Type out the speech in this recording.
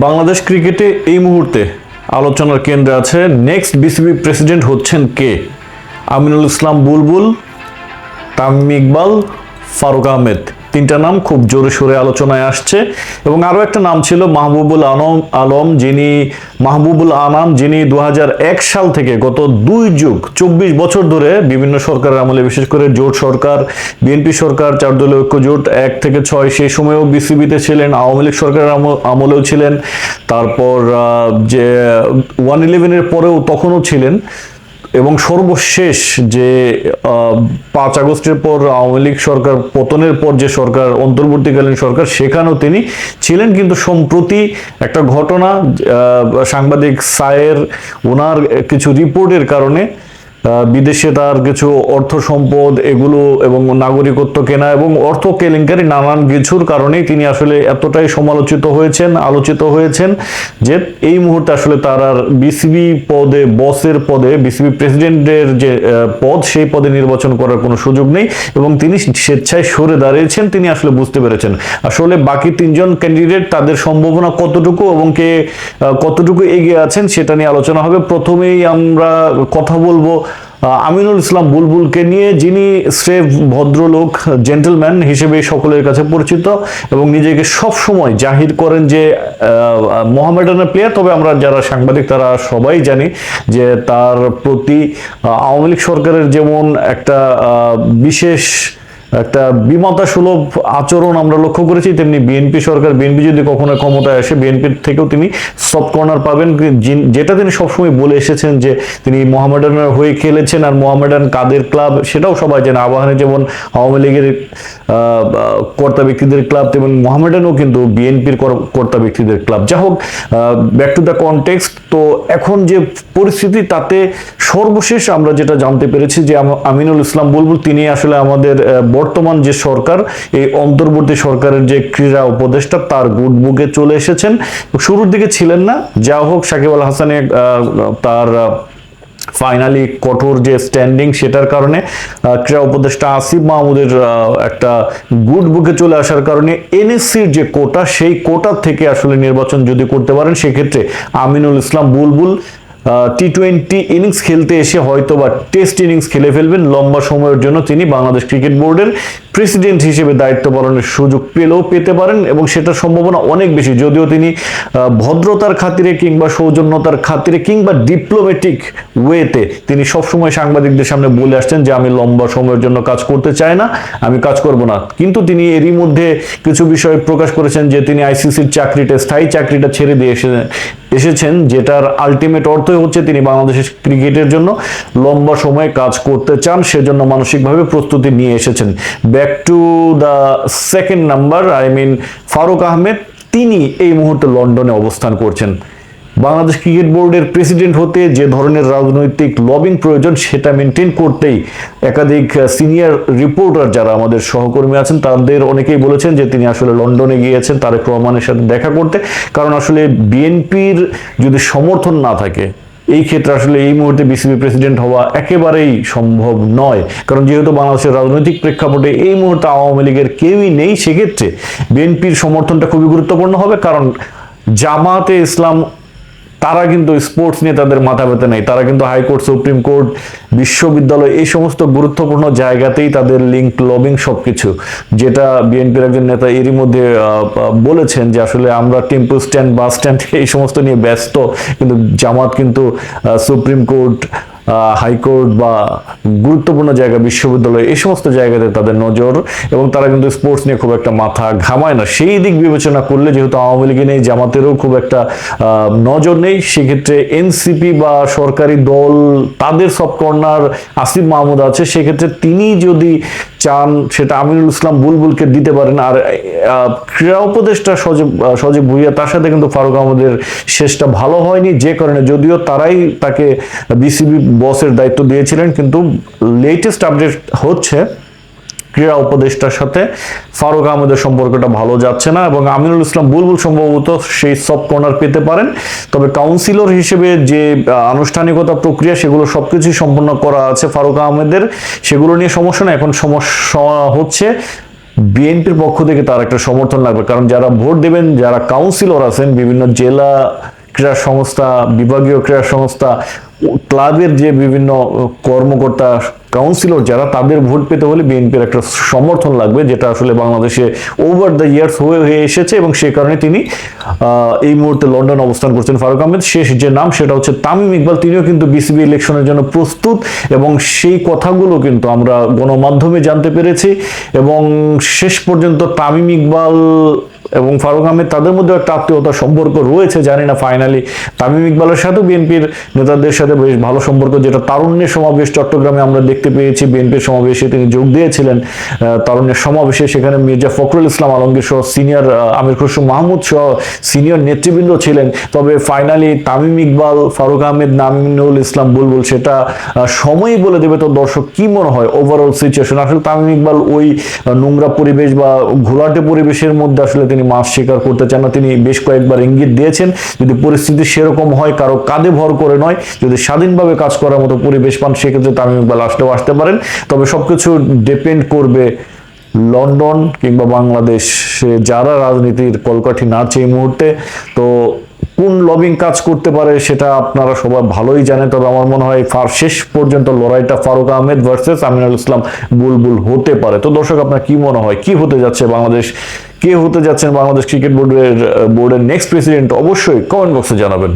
বাংলাদেশ ক্রিকেটে এই মুহূর্তে আলোচনার কেন্দ্রে আছে নেক্সট বিসিবি প্রেসিডেন্ট হচ্ছেন কে? আমিনুল ইসলাম বুলবুল, তামিম ইকবাল, ফারুক আহমেদ। তিনটা নাম খুব জোরে সোরে আলোচনায় আসছে। এবং আরও একটা নাম ছিল মাহবুবুল আলম আলম, যিনি মাহবুবুল আনাম, যিনি দু হাজার এক সাল থেকে গত দুই যুগ, চব্বিশ বছর ধরে বিভিন্ন সরকারের আমলে, বিশেষ করে জোট সরকার, বিএনপি সরকার চার দলীয় ঐক্য জোট এক থেকে ছয়, সেই সময়েও বিসিবিতে ছিলেন, আওয়ামী লীগ সরকারের আমল- আমলেও ছিলেন। তারপর যে ওয়ান ইলেভেনের পরেও তখনও ছিলেন। এবং সর্বশেষ যে পাঁচ আগস্টের পর আওয়ামী লীগ সরকার, পতনের পর যে সরকার, অন্তর্বর্তীকালীন সরকার, সেখানেও তিনি ছিলেন কিন্তু সম্প্রতি একটা ঘটনা সাংবাদিক সায়ের ওনার কিছু রিপোর্টের কারণে বিদেশে তার কিছু অর্থ সম্পদ এগুলো এবং নাগরিকত্ব কেনা এবং অর্থ কেলেঙ্কারি নানান কিছুর কারণেই তিনি আসলে এতটাই সমালোচিত হয়েছেন, আলোচিত হয়েছেন যে এই মুহূর্তে আসলে তার আর বিসিবি পদে, বসের পদে, বিসিবি প্রেসিডেন্টের যে পদ, সেই পদে নির্বাচন করার কোনো সুযোগ নেই এবং তিনি স্বেচ্ছায় সরে দাঁড়িয়েছেন, তিনি আসলে বুঝতে পেরেছেন। আসলে বাকি তিনজন ক্যান্ডিডেট তাদের সম্ভাবনা কতটুকু এবং কে কতটুকু এগিয়ে আছেন সেটা নিয়ে আলোচনা হবে। প্রথমেই আমরা কথা বলব আমিনুল ইসলাম বুলবুলকে নিয়ে, যিনি স্রেফ ভদ্রলোক, জেন্টেলম্যান হিসেবে সকলের কাছে পরিচিত এবং নিজেকে সব সময় জাহির করেন যে মোহামেডানের প্লেয়ার তবে আমরা যারা সাংবাদিক তারা সবাই জানি যে তার প্রতি আওয়ামী লীগ সরকারের যেমন একটা বিশেষ একটা বিমতা সুলভ আচরণ আমরা লক্ষ্য করেছি তেমনি বিএনপি সরকার বিএনপি যদি কখনো ক্ষমতায় আসে বিএনপির থেকেও তিনি সফট কর্নার পাবেন। যেটা তিনি সবসময় বলে এসেছেন যে তিনি মোহামেডানের হয়ে খেলেছেন আর মোহামেডান কাদের ক্লাব সেটাও সবাই জানে। আবাহনে যেমন আওয়ামী লীগের কর্তা ব্যক্তিদের ক্লাব তেমন মোহামেডানও কিন্তু বিএনপির কর্তা ব্যক্তিদের ক্লাব। যা হোক ব্যাক টু দ্য কনটেক্সট তো এখন যে পরিস্থিতি তাতে সর্বশেষ আমরা যেটা জানতে পেরেছি যে আমিনুল ইসলাম বুলবুল তিনি আসলে আমাদের আহ, বর্তমান যে সরকার, এই অন্তর্বর্তী সরকারের যে ক্রীড়া উপদেষ্টা, তার গুড বুকে চলে এসেছেন। শুরুর দিকে ছিলেন না। যা হোক, সাকিব আল হাসানে তার ফাইনালি কঠোর যে স্ট্যান্ডিং সেটার কারণে ক্রীড়া উপদেষ্টা আসিফ মাহমুদের একটা গুড বুকে চলে আসার কারণে এনএসসির যে কোটা, সেই কোটা থেকে আসলে নির্বাচন যদি করতে পারেন, সেক্ষেত্রে Aminul Islam Bulbul T twenty innings খেলতে এসে হয়তো বা টেস্ট ইনিংস খেলে ফেলবেন। লম্বা সময়ের জন্য তিনি বাংলাদেশ ক্রিকেট বোর্ডের প্রেসিডেন্ট হিসেবে দায়িত্ব পালনের সুযোগ পেলেও পেতে পারেন এবং সেটার সম্ভাবনা অনেক বেশি। যদিও তিনি ভদ্রতার খাতিরে কিংবা সৌজন্যতার খাতিরে কিংবা ডিপ্লোম্যাটিক ওয়েতে তিনি সবসময় সাংবাদিকদের সামনে বলে আসছেন যে, আমি লম্বা সময়ের জন্য কাজ করতে চাই না, আমি কাজ করব না। কিন্তু তিনি এরই মধ্যে কিছু বিষয় প্রকাশ করেছেন যে, তিনি আইসিসির চাকরিটা, স্থায়ী চাকরিটা ছেড়ে দিয়ে এসে এসেছেন, যেটার আলটিমেট অর্থই হচ্ছে তিনি বাংলাদেশের ক্রিকেটের জন্য লম্বা সময় কাজ করতে চান, সেজন্য মানসিকভাবে প্রস্তুতি নিয়ে এসেছেন। Back to the second number I mean Faruque Ahmed, তিনি এই মুহূর্তে লন্ডনে অবস্থান করছেন। বাংলাদেশ ক্রিকেট বোর্ডের প্রেসিডেন্ট হতে যে ধরনের রাজনৈতিক লবিং প্রয়োজন, সেটা মেনটেন করতেই একাধিক সিনিয়র রিপোর্টার যারা আমাদের সহকর্মী আছেন, তাদের অনেকেই বলেছেন যে তিনি আসলে লন্ডনে গিয়েছেন তারেক রহমানের সাথে দেখা করতে। কারণ আসলে বিএনপির যদি সমর্থন না থাকে, এই ক্ষেত্রে আসলে এই মুহূর্তে বিসিবি প্রেসিডেন্ট হওয়া একেবারেই সম্ভব নয়। কারণ যেহেতু বাংলাদেশের রাজনৈতিক প্রেক্ষাপটে এই মুহূর্তে আওয়ামী লীগের কেউই নেই, সেক্ষেত্রে বিএনপির সমর্থনটা খুবই গুরুত্বপূর্ণ হবে। কারণ জামাতে ইসলাম তারা কিন্তু স্পোর্টস নিয়ে তাদের মাথা ব্যথা নেই। তারা কিন্তু হাইকোর্ট সুপ্রিম কোর্ট বিশ্ববিদ্যালয় এই সমস্ত গুরুত্বপূর্ণ জায়গাতেই তাদের লিঙ্ক লবিং সব কিছু যেটা বিএনপির একজন নেতা এরই মধ্যে বলেছেন যে আসলে আমরা টেম্পো স্ট্যান্ড, বাস স্ট্যান্ড এই সমস্ত নিয়ে ব্যস্ত। কিন্তু জামাত কিন্তু সুপ্রিম কোর্ট হাইকোর্ট বা গুরুত্বপূর্ণ জায়গা, বিশ্ববিদ্যালয়, এই সমস্ত জায়গাতে তাদের নজর এবং তারা কিন্তু স্পোর্টস নিয়ে খুব একটা মাথা ঘামায় না। সেই দিক বিবেচনা করলে যেহেতু আওয়ামী লীগে নেই, জামাতেরও খুব একটা নজর নেই। সেক্ষেত্রে এনসিপি বা সরকারি দল, তাদের সব কর্নার আসিফ মাহমুদ আছে। সেক্ষেত্রে তিনি যদি চান, সেটা আমিরুল ইসলাম বুলবুলকে দিতে পারেন, আর ক্রীড়া উপদেষ্টা সজীব সজীব ভুইয়া, তার সাথে কিন্তু ফারুক আহমদের শেষটা ভালো হয়নি, যে কারণে যদিও তারাই তাকে বিসিবি বসের দায়িত্ব দিয়েছিলেন, কিন্তু লেটেস্ট আপডেট হচ্ছে ক্রীড়া উপদেষ্টার সাথে ফারুক আহমেদের সম্পর্কটা ভালো যাচ্ছে না এবং আমিনুল ইসলাম বুলবুল সম্ভবত সেই সফট কর্নার পেতে পারেন। তবে কাউন্সিলর হিসেবে যে আনুষ্ঠানিকতা প্রক্রিয়া, সেগুলো সব কিছুই সম্পন্ন করা আছে ফারুক আহমেদের। সেগুলো নিয়ে সমস্যা না এখন সমস্যা হচ্ছে বিএনপির পক্ষ থেকে তার একটা সমর্থন লাগবে। কারণ যারা ভোট দেবেন, যারা কাউন্সিলর আছেন, বিভিন্ন জেলা ক্রীড়া সংস্থা, বিভাগীয় ক্রীড়া সংস্থা ক্লাবের যে বিভিন্ন কর্মকর্তা কাউন্সিলর যারা তাদের ভোট পেতে হলে বিএনপির একটা সমর্থন লাগবে, যেটা আসলে বাংলাদেশে ওভার দ্য ইয়ার্স হয়ে হয়ে এসেছে এবং সে কারণে তিনি এই মুহূর্তে লন্ডন অবস্থান করছেন ফারুক আহমেদ। শেষ যে নাম সেটা হচ্ছে তামিম ইকবাল। তিনিও কিন্তু বিসিবি ইলেকশনের জন্য প্রস্তুত এবং সেই কথাগুলো কিন্তু আমরা গণমাধ্যমে জানতে পেরেছি এবং শেষ পর্যন্ত তামিম ইকবাল এবং ফারুক আহমেদ তাদের মধ্যে একটা আত্মীয়তার সম্পর্ক রয়েছে, জানি না ফাইনালি তামিম ইকবালের সাথেও বিএনপির নেতাদের সাথে বেশ ভালো সম্পর্ক, যেটা তারুণ্যের সমাবেশ চট্টগ্রামে আমরা দেখতে পেয়েছি, বিএনপির সমাবেশে তিনি যোগ দিয়েছিলেন তারুণ্যের সমাবেশে সেখানে মির্জা ফখরুল ইসলাম আলমগীর সহ সিনিয়র আমির খসরু মাহমুদ সহ সিনিয়র নেতৃবৃন্দ ছিলেন, তবে ফাইনালি তামিম ইকবাল, ফারুক আহমেদ নামিনুল ইসলাম বুলবুল সেটা সময়ই বলে দেবে তো দর্শক কি মনে হয় ওভারঅল সিচুয়েশন আসলে তামিম ইকবাল ওই নোংরা পরিবেশ বা ঘোলাটে পরিবেশের মধ্যে আসলে তিনি মাছ স্বীকার করতে চান না, তিনি বেশ কয়েকবার ইঙ্গিত দিয়েছেন, যদি পরিস্থিতি সেরকম হয়, কারও কাঁধে ভর করে নয়, যদি স্বাধীনভাবে কাজ করার মতো পরিবেশ পান, সেক্ষেত্রে তামিম ইকবাল আসতেও আসতে পারেন। তবে সবকিছু ডিপেন্ড করবে লন্ডন কিংবা বাংলাদেশে যারা রাজনীতির কলকাঠি নাচে এই মুহূর্তে। তো কোন লবিং কাজ করতে পারে সেটা আপনারা সবাই ভালোই জানেন। তবে আমার মনে হয় ফার শেষ পর্যন্ত লড়াইটা ফারুক আহমেদ ভার্সেস আমিনুল ইসলাম বুলবুল হতে পারে। তো দর্শক, আপনার কি মনে হয়? কি হতে যাচ্ছে বাংলাদেশ? কে হতে যাচ্ছেন বাংলাদেশ ক্রিকেট বোর্ডের বোর্ডের নেক্সট প্রেসিডেন্ট অবশ্যই কমেন্ট বক্সে জানাবেন।